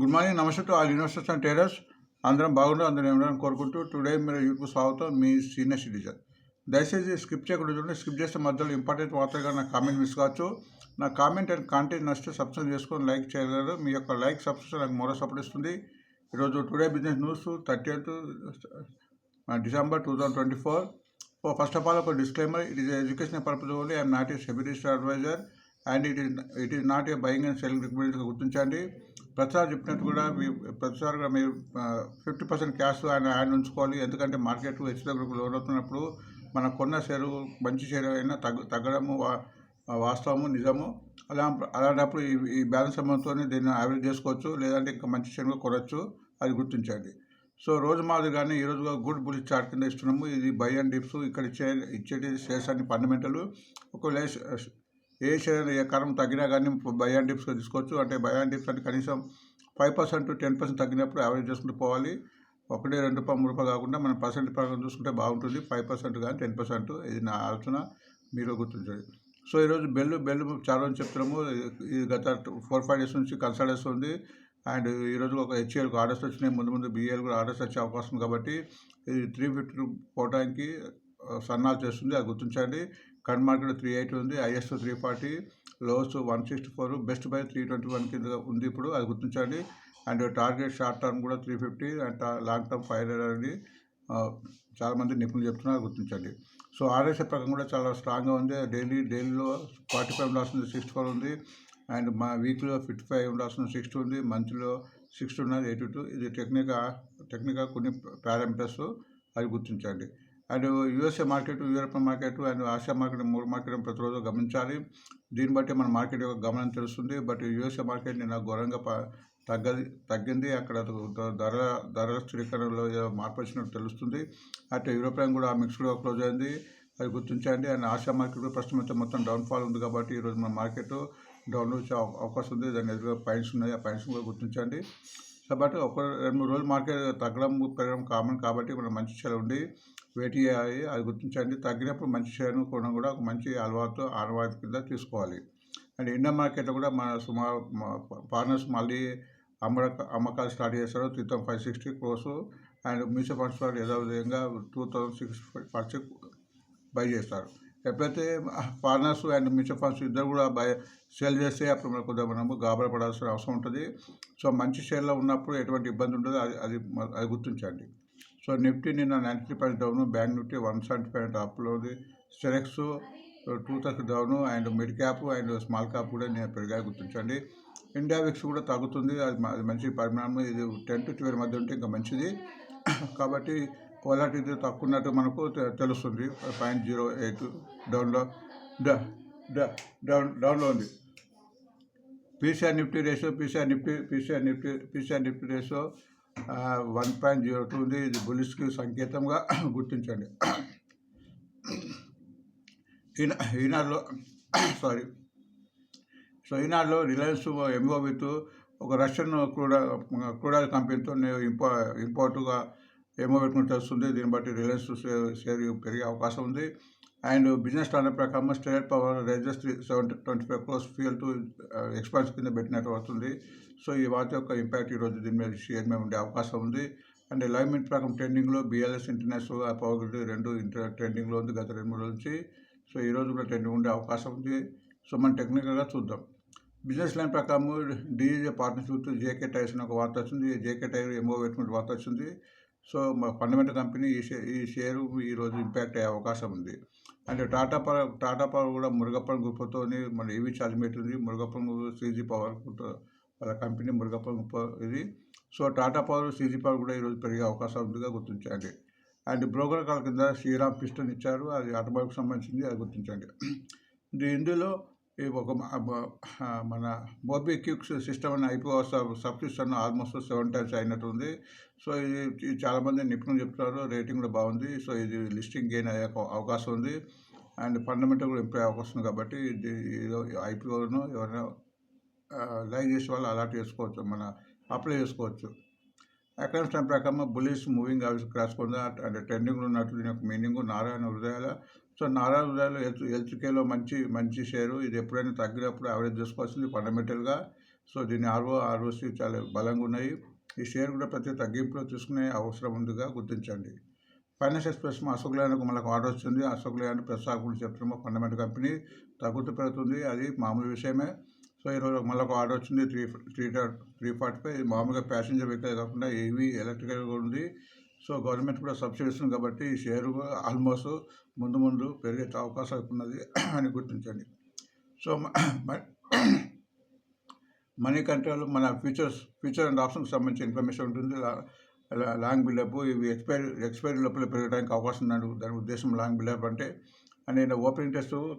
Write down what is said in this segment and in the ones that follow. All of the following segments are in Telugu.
గుడ్ మార్నింగ్ నమస్తే టు ఆల్ యూనివర్సిటీస్ అండ్ టేరర్స్ అందరం బాగుండు అందరం ఏమన్నా కోరుకుంటూ టుడే మీరు యూట్యూబ్ స్వాగతం మీ సీనియర్ సిటిజన్. దయచేసి స్కిప్ చేయకుండా చూడండి స్కిప్ చేస్తే మధ్యలో ఇంపార్టెంట్ వార్తగా నా కామెంట్ మిస్ కావచ్చు. నా కామెంట్ అండ్ కాంటెంట్ నచ్చితే సబ్స్క్రైబ్ చేసుకొని లైక్ చేయగలరు. మీ యొక్క లైక్ సబ్స్క్రిప్షన్ నాకు మరో సపోర్ట్ ఇస్తుంది. ఈరోజు today business news thirty eighth December two thousand twenty four first of all ఒక disclaimer it is education purpose only. I'm not a SEBI listed advisor and it is it is not a buying and selling recommendation గుర్తించండి. ప్రతిసారి చెప్పినట్టు కూడా మీ ప్రతిసారి కూడా మీరు ఫిఫ్టీ పర్సెంట్ క్యాష్ ఆయన హ్యాండ్ ఉంచుకోవాలి. ఎందుకంటే మార్కెట్ హెచ్చుతగ్గులకు లోన్ అవుతున్నప్పుడు మన కొన్న షేరు మంచి షేర్ అయినా తగ్గ తగ్గడము వా- వాస్తవము నిజము. అలా అలాంటప్పుడు ఈ ఈ బ్యాలెన్స్ అమౌంట్తో దీన్ని యావరేజ్ చేసుకోవచ్చు. లేదంటే ఇంకా మంచి షేర్ కొనవచ్చు అది గుర్తించండి. సో రోజు మాదిరిగానే ఈ రోజు గుడ్ బుల్ చార్ట్ కింద ఇస్తున్నాము. ఇది బై అండ్ డిప్స్. ఇక్కడ ఇచ్చే ఇచ్చేటి షేర్స్ అన్ని ఫండమెంటల్. ఒకవేళ ఏ షేర్ ఏ కారణం తగ్గినా కానీ బయాన్ డిప్స్ తీసుకోవచ్చు. అంటే బయాన్ డిప్స్ అంటే కనీసం ఫైవ్ పర్సెంట్ టెన్ పర్సెంట్ తగ్గినప్పుడు యావరేజ్ చేసుకుంటూ పోవాలి. ఒకటి రెండు రూపాయలు మూడు రూపాయలు కాకుండా మనం పర్సెంట్ ప్రకారం చూసుకుంటే బాగుంటుంది. ఫైవ్ పర్సెంట్ కానీ టెన్ పర్సెంట్ ఇది నా ఆలోచన. మీరు గుర్తించండి సో ఈరోజు బెల్ బెల్ చాలా రోజులు చెప్తున్నాము. ఇది గత ఫోర్ ఫైవ్ డేస్ నుంచి కన్సల్ట్ ఉంది. అండ్ ఈరోజు ఒక హెచ్ఏఎల్కి ఆర్డర్స్ వచ్చినాయి. ముందు ముందు బిఏఎల్ కూడా ఆర్డర్స్ వచ్చే అవకాశం కాబట్టి ఇది త్రీ ఫిఫ్టీ పోవడానికి సన్నాలు చేస్తుంది. అది గుర్తించండి. కన్ మార్కెట్ త్రీ ఎయిటీ ఉంది is three forty lows one sixty four best buy three twenty one కింద ఉంది ఇప్పుడు అది గుర్తించండి. అండ్ టార్గెట్ షార్ట్ టర్మ్ కూడా three fifty and long term five hundred అని చాలామంది నిపుణులు చెప్తున్నారు గుర్తించండి. సో ఆర్ఎస్ఏ ప్రకారం కూడా చాలా స్ట్రాంగ్గా ఉంది. డైలీ డైలీలో ఫార్టీ ఫైవ్ ఉండాల్సింది సిక్స్టీ ఫోర్ ఉంది. అండ్ మా వీక్లో ఫిఫ్టీ ఫైవ్ ఉండాల్సింది సిక్స్టీ ఉంది. మంత్లో సిక్స్టీ ఉన్నది ఎయిటీ టూ. ఇది టెక్నిక టెక్నిక్గా కొన్ని పారామీటర్స్ అవి గుర్తించండి. And USA market European market and Asia market మూడు మార్కెట్ ప్రతిరోజు గమనించాలి. దీన్ని బట్టి మన మార్కెట్ యొక్క గమనం తెలుస్తుంది. బట్ యూఎస్ఏ మార్కెట్ నిన్న ఘోరంగా ప- తగ్గది తగ్గింది. అక్కడ ధర ధరల స్థిరీకరణలో మార్పు వచ్చినట్టు తెలుస్తుంది. అటు యూరోపియన్ కూడా మిక్స్డ్గా క్లోజ్ అయింది. అది గుర్తించండి. అండ్ ఆసియా మార్కెట్ ప్రస్తుతం అయితే మొత్తం డౌన్ఫాల్ ఉంది కాబట్టి ఈరోజు మన మార్కెట్ డౌన్ వచ్చే అవకాశం ఉంది. దాని ఎదురుగా పాయింట్స్ ఉన్నాయి. ఆ పాయింట్స్ కూడా గుర్తించండి. కాబట్టి ఒక రెండు మూడు రోజులు మార్కెట్ తగ్గడం పెరగడం కామన్ కాబట్టి మనం మంచి షేర్ ఉండి వేటి చేయాలి అది గుర్తించండి. తగ్గినప్పుడు మంచి షేర్ను కొనడం కూడా ఒక మంచి అలవాటు ఆనవాయితీ కింద తీసుకోవాలి. అండ్ ఇండియన్ మార్కెట్లో కూడా మన సుమారు ఫార్నర్స్ మళ్ళీ అమ్మడ అమ్మకాలు స్టార్ట్ చేస్తారు three thousand five sixty crores and mutual funds వాళ్ళు ఏదో విధంగా two thousand six percent buy చేస్తారు. ఎప్పుడైతే ఫారినర్స్ అండ్ మ్యూచువల్ ఫండ్స్ ఇద్దరు కూడా బై సేల్ చేస్తే అప్పుడు మనకు కొద్దిగా మనము గాబరా పడాల్సిన అవసరం ఉంటుంది. సో మంచి షేర్లో ఉన్నప్పుడు ఎటువంటి ఇబ్బంది ఉండదు. అది అది అది గుర్తించండి. సో నిఫ్టీ నిన్న ninety three point down bank Nifty one seventy point అప్లో ఉంది Sensex two thirty down and mid cap and small cap కూడా నేను పెరిగాయి గుర్తించండి. ఇండియా విక్స్ కూడా తగ్గుతుంది. అది మంచి పరిమాణం. ఇది టెన్ టు ట్వెల్వ్ మధ్య ఉంటే ఇంకా మంచిది. కాబట్టి క్వాలిటీ తక్కువ ఉన్నట్టు మనకు తెలుస్తుంది. పాయింట్ జీరో ఎయిట్ డౌన్లో డౌన్ డౌన్లో ఉంది. PCR Nifty ratio PCR Nifty PCR Nifty PCR Nifty ratio one point zero two ఉంది. ఇది బులిస్కి సంకేతంగా గుర్తించండి. ఈనా ఈనాడులో సారీ సో ఈనాడులో రిలయన్స్ ఎంఓ ఒక రష్యన్ క్రూడా క్రూడ్ కంపెనీతో ఇంపో ఇంపోర్టుగా ఏమో పెట్టుకుని దీన్ని బట్టి రిలయన్స్ షేర్ పెరిగే అవకాశం ఉంది. అండ్ బిజినెస్ స్టాండర్డ్ ప్రకారం state power rises seventy twenty five crores fuel to expansion కింద పెట్టినట్టు వస్తుంది సో ఈ వార్త యొక్క ఇంపాక్ట్ ఈరోజు దీని మీద షేర్ మీద ఉండే అవకాశం ఉంది. అండ్ లైవ్మెంట్ ప్రకారం ట్రెండింగ్లో బీఎల్ఎస్ ఇంటర్నేషనల్ పవర్ గ్రిడ్ రెండు ఇంటర్ ట్రెండింగ్లో ఉంది గత రెండు మూడు నుంచి. సో ఈ రోజు కూడా ట్రెండింగ్ ఉండే అవకాశం ఉంది. సో మనం టెక్నికల్గా చూద్దాం. బిజినెస్ లైన్ ప్రకారం డీజే పార్ట్నర్షిప్ జేకే టైర్స్ అని ఒక వార్త వచ్చింది. జేకే టైర్ ఎంఓ పెట్టుకునే వార్త వచ్చింది. సో మా ఫండమెంటల్ కంపెనీ ఈ షేర్ ఈ షేరు ఈరోజు ఇంపాక్ట్ అయ్యే అవకాశం ఉంది. And Tata power Tata power కూడా మురుగప్పన్ గ్రూప్తో మన ఈవీ ఛార్జ్ పెట్టింది మురుగప్పన్ సీజీ పవర్ వాళ్ళ కంపెనీ మురుగప్పన్ గ్రూప్ ఇది. So Tata power CG power కూడా ఈరోజు పెరిగే అవకాశం ఉందిగా గుర్తించండి. అండ్ బ్రోకర్ కాల కింద శ్రీరామ్ పిస్టన్ ఇచ్చారు. అది ఆటోమొబైల్కి సంబంధించింది అది గుర్తించండి. ఇందులో ఒక మన మోబీ క్యూక్స్ సిస్టమ్ అని అయిపో సబ్స్క్రిప్షన్ ఆల్మోస్ట్ సెవెన్ టైమ్స్ అయినట్టు ఉంది సో ఇది చాలామంది నిపుణులు చెప్తున్నారు రేటింగ్ కూడా బాగుంది. సో ఇది లిస్టింగ్ గెయిన్ అయ్యే అవకాశం ఉంది. అండ్ ఫండమెంటల్ కూడా ఇంప్రూవ్ అవకాశం ఉంది కాబట్టి ఇది ఐపీఓను ఎవరైనా లైక్ చేసే వాళ్ళు అలాట్ చేసుకోవచ్చు మన అప్లై చేసుకోవచ్చు. అకౌంట్స్ టైం ప్రకారం బులిష్ మూవింగ్ అవి క్రాస్ పొందా అంటే ట్రెండింగ్లో ఉన్నట్టు దీని యొక్క meaning Narayana Hrudayala so Narayana health health కేర్లో మంచి మంచి షేరు. ఇది ఎప్పుడైనా తగ్గినప్పుడు యావరేజ్ చేసుకోవాల్సింది ఫండమెంటల్గా. సో దీని ఆర్ఓ ఆర్ఓసి చాలా బలంగా ఉన్నాయి. ఈ షేర్ కూడా ప్రతి తగ్గింపులో తీసుకునే అవసరం ఉందిగా గుర్తించండి. ఫైనాన్స్ ఎక్స్ప్రెస్ మా అశోక్ ల్యాండ్కు మనకు ఆర్డర్ వచ్చింది. అశోక్ ల్యాండ్ ప్రసాద్ గురించి చెప్తున్నాము. ఫండమెంటల్ కంపెనీ తగ్గుతూ పెడుతుంది అది మామూలు విషయమే. సో ఈరోజు మళ్ళీ ఒక ఆర్డర్ వచ్చింది. Three three three forty five. మామూలుగా ప్యాసింజర్ వెహికల్ కాకుండా ఏవి ఎలక్ట్రికల్ కూడా ఉంది. సో గవర్నమెంట్ కూడా సబ్సిడీ ఇస్తుంది కాబట్టి ఈ షేర్ ఆల్మోస్ట్ ముందు ముందు పెరిగే అవకాశం ఉన్నది అని గుర్తించండి. సో మనీ కంట్రోల్ మన ఫ్యూచర్స్ ఫ్యూచర్ అండ్ ఆప్షన్కి సంబంధించిన ఇన్ఫర్మేషన్ ఉంటుంది. లా- లాంగ్ బిల్డప్ ఇవి ఎక్స్పైరీ ఎక్స్పైరీ లోపల పెరగడానికి అవకాశం ఉన్నాడు దాని ఉద్దేశం లాంగ్ బిల్డప్ అంటే అండ్ నేను ఓపెనింగ్ టెస్ట్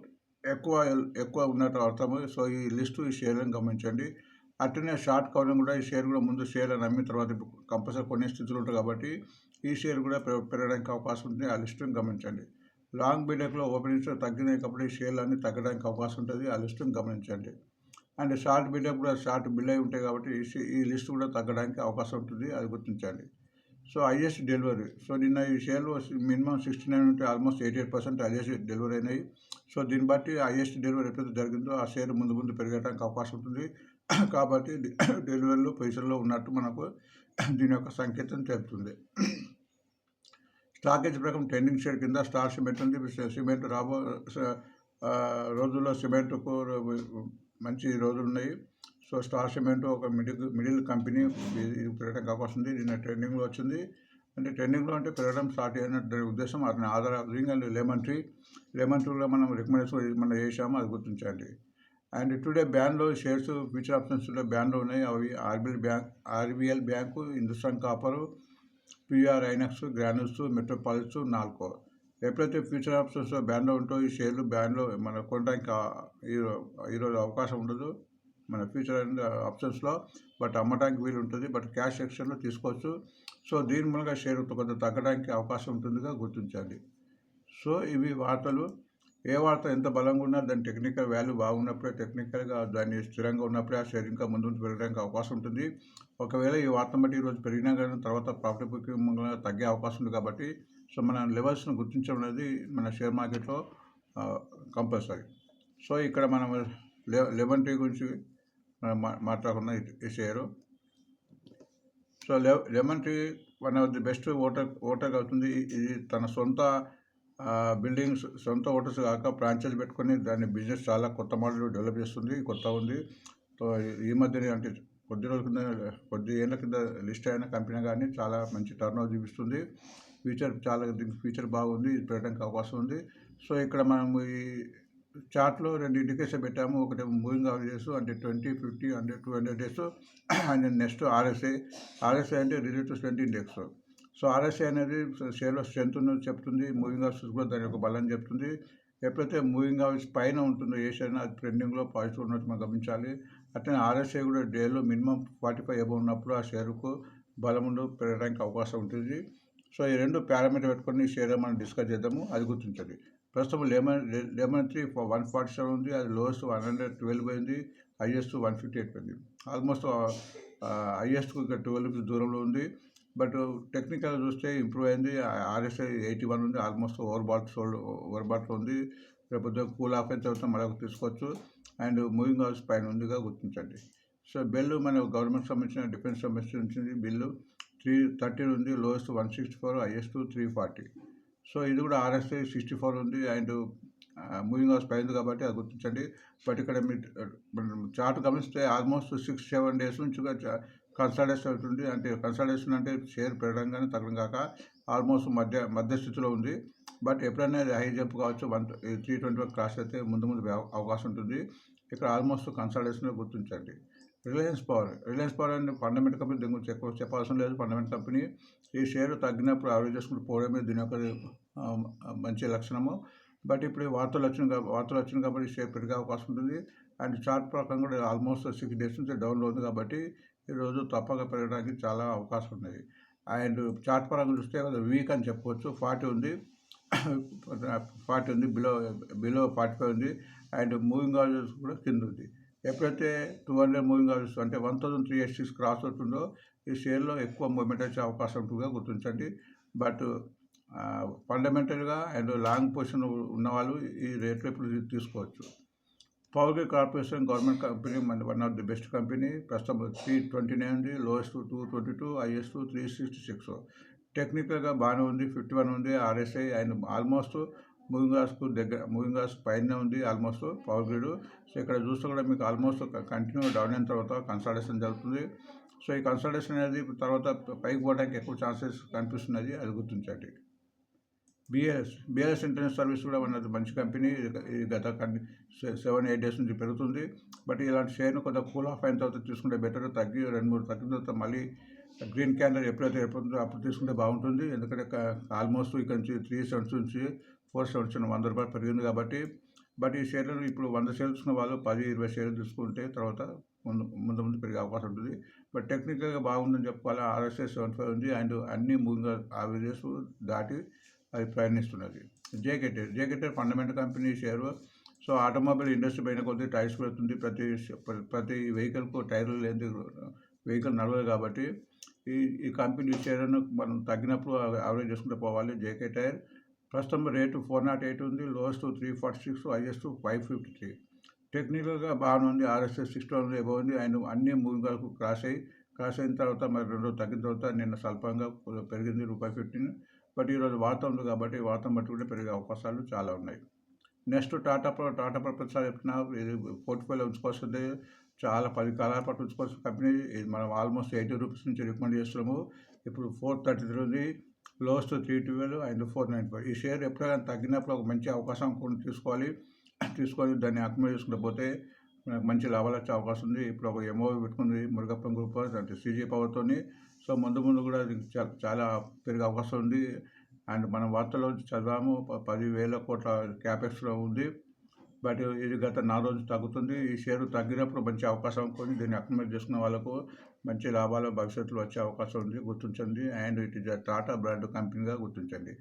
ఎక్కువ ఎక్కువ ఉన్నట్టు అర్థము. సో ఈ లిస్టు ఈ షేర్లను గమనించండి. అట్లనే షార్ట్ కవరింగ్ కూడా ఈ షేర్ కూడా ముందు షేర్ అని అమ్మిన తర్వాత కంపల్సరీ కొనే స్థితిలో ఉంటుంది కాబట్టి ఈ షేర్ కూడా పెరగడానికి అవకాశం ఉంటుంది. ఆ లిస్టును గమనించండి. లాంగ్ బిల్డప్లో ఓపెనింగ్స్ తగ్గినాయి కాబట్టి ఈ అన్నీ తగ్గడానికి అవకాశం ఉంటుంది. ఆ లిస్టును గమనించండి. అండ్ షార్ట్ బిల్డప్ కూడా షార్ట్ బిల్ అయి ఉంటాయి కాబట్టి ఈ ఈ లిస్ట్ కూడా తగ్గడానికి అవకాశం ఉంటుంది. అది గుర్తించండి. So highest delivery. సో నిన్న ఈ షేర్లు మినిమం సిక్స్టీ నైన్ ఉంటే almost eighty eight percent highest delivery అయినాయి. సో దీన్ని బట్టి హైయెస్ట్ డెలివరీ ఎప్పుడైతే జరిగిందో ఆ షేర్ ముందు ముందు పెరగడానికి అవకాశం ఉంటుంది. కాబట్టి డెలివరీలో పొజిషన్లో ఉన్నట్టు మనకు దీని యొక్క సంకేతం తెలుపుతుంది. స్టాకేజ్ ప్రకారం ట్రెండింగ్ షేర్ కింద స్టార్ సిమెంట్ ఉంది. సిమెంట్ రాబో రోజుల్లో సిమెంట్కు మంచి రోజులు ఉన్నాయి. సో స్టార్ సిమెంట్ ఒక మిడిల్ మిడిల్ కంపెనీ ఇది పెరగడం కావాల్సింది. నిన్న ట్రెండింగ్లో వచ్చింది. అంటే ట్రెండింగ్లో అంటే పెరగడం స్టార్ట్ అయిన ఉద్దేశం అతని ఆధార అండ్ లెమన్ ట్రీ లెమన్ ట్రీలో మనం రికమెండేషన్ మనం చేసాము అది గుర్తించండి. అండ్ టుడే బ్యాన్లో షేర్స్ ఫ్యూచర్ ఆప్షన్స్లో బ్యాన్లో ఉన్నాయి. అవి RBL bank RBL bank Hindustan copper PR Inox Granules Metropolis Nalco. ఎప్పుడైతే ఫ్యూచర్ ఆప్షన్స్ బ్యాన్లో ఉంటో ఈ షేర్లు బ్యాన్లో మన కొనడానికి ఈరోజు అవకాశం ఉండదు మన ఫ్యూచర్ ఆప్షన్స్లో. బట్ అమ్మడానికి వీలు ఉంటుంది. బట్ క్యాష్ సెక్షన్లో తీసుకోవచ్చు. సో దీని మూలంగా షేర్ కొంత తగ్గడానికి అవకాశం ఉంటుందిగా గుర్తించాలి సో ఇవి వార్తలు. ఏ వార్త ఎంత బలంగా ఉన్నా దాని టెక్నికల్ వాల్యూ బాగున్నప్పుడే టెక్నికల్గా దాన్ని స్థిరంగా ఉన్నప్పుడే ఆ షేర్ ఇంకా ముందు ముందు పెరగడానికి అవకాశం ఉంటుంది. ఒకవేళ ఈ వార్త బట్టి ఈరోజు పెరిగినా కానీ తర్వాత ప్రాఫిటబుల్ తగ్గే అవకాశం ఉంది కాబట్టి సో మన లెవెల్స్ను గుర్తించడం అనేది మన షేర్ మార్కెట్లో కంపల్సరీ సో ఇక్కడ మనం లెవెన్ లెమన్ టీ గురించి మాట్లాడుకున్న ఈ- ఈ షేరు సో లె lemon tree one of the best voter voter అవుతుంది. ఇది తన సొంత బిల్డింగ్స్ సొంత హోటల్స్ కాక ఫ్రాంచైజ్ పెట్టుకొని దాని బిజినెస్ చాలా కొత్త మోడల్ డెవలప్ చేస్తుంది కొత్త ఉంది. సో ఈ మధ్యనే అంటే కొద్ది రోజుల కింద కొద్ది ఏళ్ళ కింద లిస్ట్ అయిన కంపెనీ కానీ చాలా మంచి టర్న్ ఓవర్ చూపిస్తుంది. ఫ్యూచర్ చాలా దీనికి ఫ్యూచర్ బాగుంది ఇది పెట్టడానికి అవకాశం ఉంది. సో ఇక్కడ మనం ఈ చార్ట్లో రెండు ఇండికేషన్ పెట్టాము ఒకటి మూవింగ్ అవరేజెస్ అంటే twenty fifty hundred two hundred days and next RSI RSI అంటే relative strength index. So RSI అనేది షేర్లో స్ట్రెంత్ చెప్తుంది. మూవింగ్ హౌసెస్ కూడా దాని యొక్క బలం చెప్తుంది. ఎప్పుడైతే మూవింగ్ హౌస్ పైన ఉంటుందో ఏ షేర్ అది ట్రెండింగ్లో పాజిటివ్ ఉన్నట్టు మనం గమనించాలి. అట్లనే ఆర్ఎస్ఐ కూడా డేలో మినిమం ఫార్టీ ఫైవ్ ఎబో ఉన్నప్పుడు ఆ షేరుకు బలముండు పెరగడానికి అవకాశం ఉంటుంది. సో ఈ రెండు పారామీటర్ పెట్టుకొని ఈ షేర్ మనం డిస్కస్ చేద్దాము. అది గుర్తించండి. ప్రస్తుతం lemon lemon three one forty seven ఉంది. అది లోయెస్ట్ వన్ హండ్రెడ్ ట్వెల్వ్ పోయింది. హైయెస్ట్ వన్ ఫిఫ్టీ ఎయిట్ పోయింది. ఆల్మోస్ట్ హైయెస్ట్ ఇక ట్వెల్వ్ దూరంలో ఉంది. బట్ టెక్నికల్ చూస్తే ఇంప్రూవ్ అయింది. ఆర్ఎస్ఐ ఎయిటీ వన్ ఉంది. Almost over bought sold over బాట్లో ఉంది. రేపు కూల్ ఆఫ్ అయిన తర్వాత మరొక తీసుకోవచ్చు. అండ్ మూవింగ్ హౌస్ పైన ఉందిగా గుర్తించండి. సో బిల్లు మన గవర్నమెంట్ సంబంధించిన డిఫెన్స్ సంబంధించిన బిల్లు. త్రీ థర్టీన్ ఉంది. Lowest one sixty four highest three forty. So ఇది కూడా ఆర్ఎస్ఐ సిక్స్టీ ఫోర్ ఉంది. అండ్ మూవింగ్ హౌస్ పైంది కాబట్టి అది గుర్తించండి. బట్ ఇక్కడ మీ చార్ట్ గమనిస్తే ఆల్మోస్ట్ సిక్స్ సెవెన్ డేస్ నుంచి కన్సల్టేషన్ అవుతుంది అంటే కన్సల్టేషన్ అంటే షేర్ పెరగడం కానీ తగ్గడం కాక ఆల్మోస్ట్ మధ్య మధ్య స్థితిలో ఉంది. బట్ ఎప్పుడైనా హై జంప్ కావచ్చు one three twenty one cross అయితే ముందు ముందు అవకాశం ఉంటుంది. ఇక్కడ ఆల్మోస్ట్ కన్సల్టేషన్లో గుర్తించండి. రిలయన్స్ పవర్ రిలయన్స్ పవర్ అనే ఫండమెంట్ కంపెనీ దీని గురించి ఎక్కువ చెప్పాల్సిన లేదు. ఫండమెంట్ కంపెనీ ఈ షేర్ తగ్గినప్పుడు అరవై చేసుకుంటూ పోవడమే దీని యొక్క మంచి లక్షణము. బట్ ఇప్పుడు వార్తలు వచ్చిన వార్తలు వచ్చిన కాబట్టి షేర్ పెరిగే అవకాశం ఉంటుంది. అండ్ చార్ట్ ప్రకారం కూడా ఆల్మోస్ట్ సిక్స్ డేస్ నుంచి డౌన్లో ఉంది కాబట్టి ఈరోజు తప్పక పెరగడానికి చాలా అవకాశం ఉన్నది అండ్ చార్ట్ పరంగా చూస్తే వీక్ అని చెప్పుకోవచ్చు. ఫార్టీ ఉంది. ఫార్టీ ఉంది. బిలో బిలో ఫార్టీ ఫైవ్ ఉంది. అండ్ మూవింగ్ ఆర్డర్స్ కూడా కింద ఉంది. ఎప్పుడైతే టూ హండ్రెడ్ మూవింగ్ ఆర్డర్స్ అంటే one thousand three eight six cross అవుతుందో ఈ షేర్లో ఎక్కువ మూమెంట్ వచ్చే అవకాశం ఉంటుందిగా గుర్తించండి. బట్ ఫండమెంటల్గా అండ్ లాంగ్ పొజిషన్ ఉన్నవాళ్ళు ఈ రేట్లు ఇప్పుడు తీసుకోవచ్చు. పవర్ కార్పొరేషన్ గవర్నమెంట్ కంపెనీ మన one of the best company ప్రస్తుతం త్రీ ట్వంటీ నైన్ ఉంది lowest two twenty two highest three sixty six టెక్నికల్గా బాగానే ఉంది ఫిఫ్టీ వన్ ఉంది ఆర్ఎస్ఐ అండ్ ఆల్మోస్ట్ మూవింగ్ హాస్కు దగ్గర మూవింగ్ హాస్ పైన ఉంది ఆల్మోస్ట్ పవర్ గ్రిడ్ సో ఇక్కడ చూస్తే కూడా మీకు ఆల్మోస్ట్ కంటిన్యూ డౌన్ అయిన తర్వాత కన్సల్టేషన్ జరుగుతుంది. సో ఈ కన్సల్టేషన్ అనేది తర్వాత పైకి పోవడానికి ఎక్కువ ఛాన్సెస్ కనిపిస్తున్నది అది గుర్తించండి. బిఎస్ బిఎస్ ఇంటర్నెట్ సర్వీస్ కూడా మనది మంచి కంపెనీ ఇది- గత గత సెవెన్ ఎయిట్ డేస్ నుంచి పెరుగుతుంది. బట్ ఇలాంటి షేర్ను కొంత కూల్ ఆఫ్ అయిన తర్వాత తీసుకుంటే బెటర్ తగ్గి రెండు మూడు తగ్గిన తర్వాత మళ్ళీ గ్రీన్ క్యాండల్ ఎప్పుడైతే ఏర్పడుతుందో అప్పుడు తీసుకుంటే బాగుంటుంది. ఎందుకంటే ఆల్మోస్ట్ ఇక్కడ నుంచి త్రీ సెవెన్స్ నుంచి ఫోర్ సెవెన్స్ వంద రూపాయలు పెరిగింది కాబట్టి. బట్ ఈ షేర్లను ఇప్పుడు వంద షేర్లు తీసుకున్న వాళ్ళు పది ఇరవై షేర్లు తీసుకుంటే తర్వాత ముందు ముందు ముందు పెరిగే అవకాశం ఉంటుంది. బట్ టెక్నికల్గా బాగుందని చెప్పుకోవాలి ఆర్ఎస్ఎస్ సెవెన్ ఫైవ్ ఉంది. అండ్ అన్ని మూవింగ్ యావరేజెస్ దాటి అది ప్రయాణిస్తున్నది జేకెటర్ జేకెటర్ fundamental company share so automobile industry పైన కొద్ది టైర్స్ పెడుతుంది. ప్రతి ప్రతి వెహికల్కు టైర్లు లేని వెహికల్ నడవదు కాబట్టి ఈ ఈ కంపెనీ షేర్ను మనం తగ్గినప్పుడు యావరేజ్ చేసుకుంటూ పోవాలి. జేకే టైర్. ప్రస్తుతం రేటు ఫోర్ నాట్ ఎయిట్ ఉంది. Lowest three forty six highest five fifty three. టెక్నికల్గా బాగానే ఉంది. ఆర్ఎస్ఎస్ సిక్స్టీ ఉంది ఎబో ఉంది. అండ్ అన్ని మూవింగ్ వరకు క్రాస్ అయ్యి క్రాస్ అయిన తర్వాత మరి రెండు రోజులు తగ్గిన తర్వాత నిన్న స్వల్పంగా పెరిగింది రూపాయి ఫిఫ్టీన్. బట్ ఈరోజు వార్త ఉంది కాబట్టి వార్త బట్టి కూడా పెరిగే అవకాశాలు చాలా ఉన్నాయి. నెక్స్ట్ టాటా ప్రో టాటా ప్రపంచాలు చెప్తున్నా ఇది పోర్ట్ఫోలియో ఉంచుకోవాల్సింది చాలా పది కాలాల పాటు ఉంచుకోవాల్సిన కంపెనీ. ఇది మనం ఆల్మోస్ట్ ఎయిటీ రూపీస్ నుంచి రికమెండ్ చేస్తున్నాము. ఇప్పుడు ఫోర్ థర్టీ త్రీ ఉంది. Lowest three twelve and four nine five ఈ షేర్ ఎప్పుడైనా తగ్గినప్పుడు ఒక మంచి అవకాశం కూడా తీసుకోవాలి. తీసుకొని దాన్ని అక్యుములేట్ చేసుకుంటూ పోతే మనకు మంచి లాభాలు వచ్చే అవకాశం ఉంది. ఇప్పుడు ఒక ఎంఓ పెట్టుకుంది మురుగప్పం గ్రూప్ అంటే సీజీ పవర్తోని సో ముందు ముందు కూడా చాలా పెరిగే అవకాశం ఉంది. అండ్ మనం వార్తలో చదివాము పదివేల కోట్ల క్యాపెక్స్లో ఉంది. బట్ ఇది గత నాలుగు రోజులు తగ్గుతుంది. ఈ షేరు తగ్గినప్పుడు మంచి అవకాశం కొని దీన్ని అక్యుములేట్ చేసుకున్న వాళ్ళకు మంచి లాభాలు భవిష్యత్తులో వచ్చే అవకాశం ఉంది గుర్తించండి. And it is Tata brand కంపెనీగా గుర్తించండి.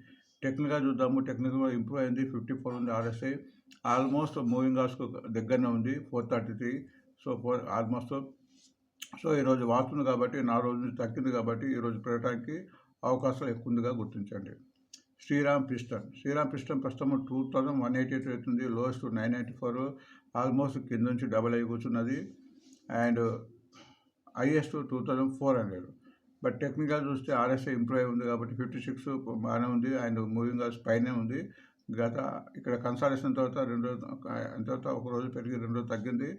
టెక్నిక్గా చూద్దాము. టెక్నిక్గా ఇంప్రూవ్ అయింది. ఫిఫ్టీ ఫోర్ ఉంది ఆర్ఎస్ఐ. ఆల్మోస్ట్ మూవింగ్ హార్స్కు దగ్గరనే ఉంది. Four thirty three. So four almost. So ఈరోజు వాస్తుంది కాబట్టి నాలుగు రోజు తగ్గింది కాబట్టి ఈరోజు పెరగడానికి అవకాశాలు ఎక్కువ ఉందిగా గుర్తించండి. శ్రీరామ్ పిస్టన్ శ్రీరామ్ పిస్టన్ ప్రస్తుతం two thousand one eighty eight అవుతుంది lowest nine ninety four almost కింద నుంచి డబల్ అయి కూర్చున్నది. And highest two thousand four hundred. But technical చూస్తే ఆర్ఎస్ఐ ఇంప్రూవ్ అయి ఉంది కాబట్టి ఫిఫ్టీ సిక్స్ బాగానే ఉంది. అండ్ మూవింగ్ హార్స్ పైనే ఉంది. గత ఇక్కడ కన్సల్టేషన్ తర్వాత రెండు రోజు తర్వాత ఒక రోజు పెరిగి రెండు రోజు తగ్గింది.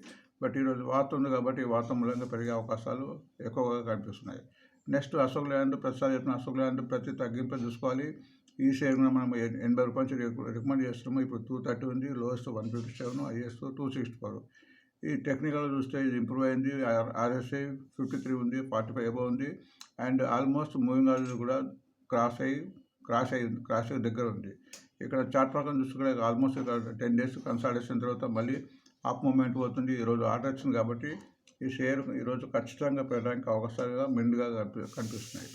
బట్ ఈరోజు వార్త ఉంది కాబట్టి వార్త మూలంగా పెరిగే అవకాశాలు ఎక్కువగా కనిపిస్తున్నాయి. నెక్స్ట్ అశోక్ ల్యాండ్ ప్రతిసారి చెప్పిన అశోక్ ల్యాండ్ ప్రతి తగ్గింపు చూసుకోవాలి. ఈ షేర్ను మనం ఎనభై రూపాయల నుంచి రికమెండ్ చేస్తున్నాము. ఇప్పుడు టూ థర్టీ ఉంది lowest one fifty seven highest two sixty four. ఈ టెక్నికల్ చూస్తే ఇది ఇంప్రూవ్ అయింది. ఆర్- ఆర్ఎస్ఐ ఫిఫ్టీ త్రీ ఉంది ఫార్టీ ఫైవ్ అబౌ ఉంది. అండ్ ఆల్మోస్ట్ మూవింగ్ ఆర్డర్ కూడా క్రాస్ అయ్యి క్రాస్ అయ్యి క్రాస్ అయ్యి దగ్గర ఉంది. ఇక్కడ చార్ట్ ప్రకారం చూసుకుంటే ఆల్మోస్ట్ ఇక్కడ టెన్ డేస్ కన్సల్టేషన్ తర్వాత మళ్ళీ అప్ మూమెంట్ పోతుంది. ఈరోజు ఆర్డర్ వచ్చింది కాబట్టి ఈ షేర్ ఈరోజు ఖచ్చితంగా పెరగడానికి అవకాశాలుగా మెండుగా కనిపి కనిపిస్తున్నాయి.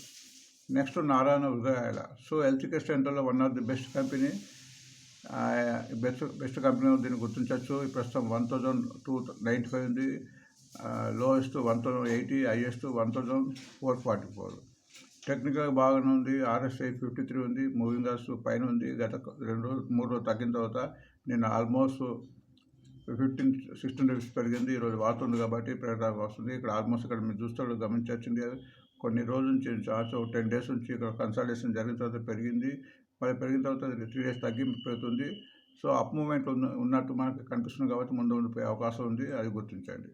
Next Narayana ఉదయాల so health care సెంటర్లో one of the best company best best company దీన్ని గుర్తించవచ్చు ప్రస్తుతం one thousand two ninety five ఉంది. Lowest one thousand eighty highest one thousand four forty four technical బాగానే ఉంది. ఆర్ఎస్ఐ ఫిఫ్టీ త్రీ ఉంది. మూవింగ్ ఆర్స్ పైన ఉంది. గత రెండు రోజులు మూడు రోజులు తగ్గిన తర్వాత నేను ఆల్మోస్ట్ ఫిఫ్టీన్ సిక్స్టీన్ రూపీస్ పెరిగింది. ఈరోజు వాడుతుంది కాబట్టి పెరగడానికి వస్తుంది. ఇక్కడ ఆల్మోస్ట్ ఇక్కడ మీరు చూస్తాడు గమనించవచ్చింది కొన్ని రోజుల నుంచి చాలా టెన్ డేస్ నుంచి ఇక్కడ కన్సల్టేషన్ జరిగిన తర్వాత పెరిగింది. మరి పెరిగిన తర్వాత త్రీ డేస్ తగ్గింపు పెరుగుతుంది. సో అప్ మూమెంట్ ఉన్న ఉన్నట్టు మనకు కనిపిస్తుంది కాబట్టి ముందు ఉండిపోయే అవకాశం ఉంది. అది గుర్తించండి.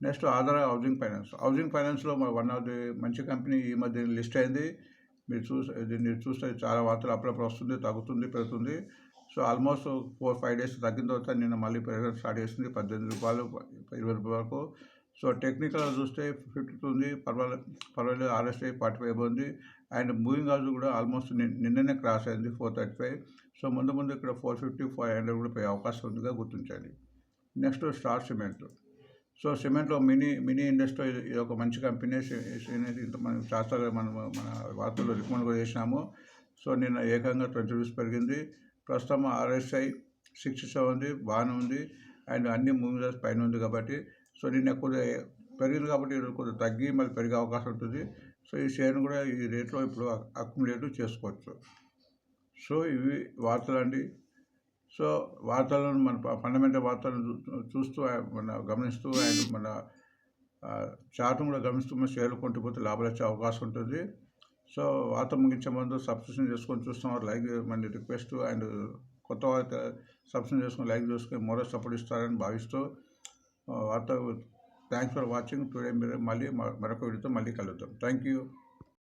Next Aadhaar housing finance housing ఫైనాన్స్లో వన్ ఆఫ్ ది మంచి కంపెనీ ఈ మధ్య లిస్ట్ అయింది. మీరు చూసి దీన్ని చూస్తే చాలా వార్తలు అప్పుడప్పుడు వస్తుంది తగ్గుతుంది పెరుగుతుంది. So almost four five days తగ్గిన తర్వాత నిన్న మళ్ళీ పెరగడం స్టార్ట్ చేసింది. పద్దెనిమిది రూపాయలు ఇరవై రూపాయల వరకు సో టెక్నికల్ చూస్తే ఫిఫ్టీ టూ ఉంది పర్వాలేదు పర్వాలేదు ఆర్ఎస్ఐ ఫార్టీ ఫైవ్ ఉంది అండ్ మూవింగ్ హౌస్ కూడా ఆల్మోస్ట్ నిన్ననే క్రాస్ అయింది ఫోర్ థర్టీ ఫైవ్. సో ముందు ముందు ఇక్కడ ఫోర్ ఫిఫ్టీ ఫైవ్ హండ్రెడ్ కూడా పోయే అవకాశం ఉందిగా గుర్తించాలి. Next star cement. సో సిమెంట్లో మినీ మినీ ఇండస్ట్రీ ఇది ఒక మంచి కంపెనీ ఇంత మనం శాస్త్రాలు మనం మన వార్తల్లో రికమెండ్ కూడా చేసినాము. సో నిన్న ఏకంగా ట్వంటీ రూపీస్ పెరిగింది. ప్రస్తుతం ఆర్ఎస్ఐ సిక్స్టీ సెవెన్ ఉంది బాగానే ఉంది. అండ్ అన్ని మూవీస్ పైన ఉంది కాబట్టి సో నిన్న కొద్దిగా పెరిగింది కాబట్టి ఈరోజు కొద్దిగా తగ్గి మళ్ళీ పెరిగే అవకాశం ఉంటుంది. సో ఈ షేర్ను కూడా ఈ రేట్లో ఇప్పుడు అక్యుములేట్ చేసుకోవచ్చు. సో ఇవి వార్తలు అండి. సో వార్తలను మన ఫండమెంటల్ వార్తలను చూ- చూస్తూ మన గమనిస్తూ అండ్ మన చార్ట్ను కూడా గమనిస్తూ మన షేర్లు కొంటిపోతే లాభాలు వచ్చే అవకాశం ఉంటుంది. సో వార్త ముగించే ముందు సబ్స్క్రిప్షన్ చేసుకొని చూస్తున్నారు లైక్ మన రిక్వెస్ట్ అండ్ కొత్త వార్త సబ్స్క్రిప్షన్ చేసుకొని లైక్ చేసుకొని మరో సపోర్ట్ ఇస్తారని భావిస్తూ వార్త థ్యాంక్స్ ఫర్ వాచింగ్ టుడే మీరు మళ్ళీ మ- మరొక వీడియోతో మళ్ళీ కలుద్దాం థ్యాంక్ యూ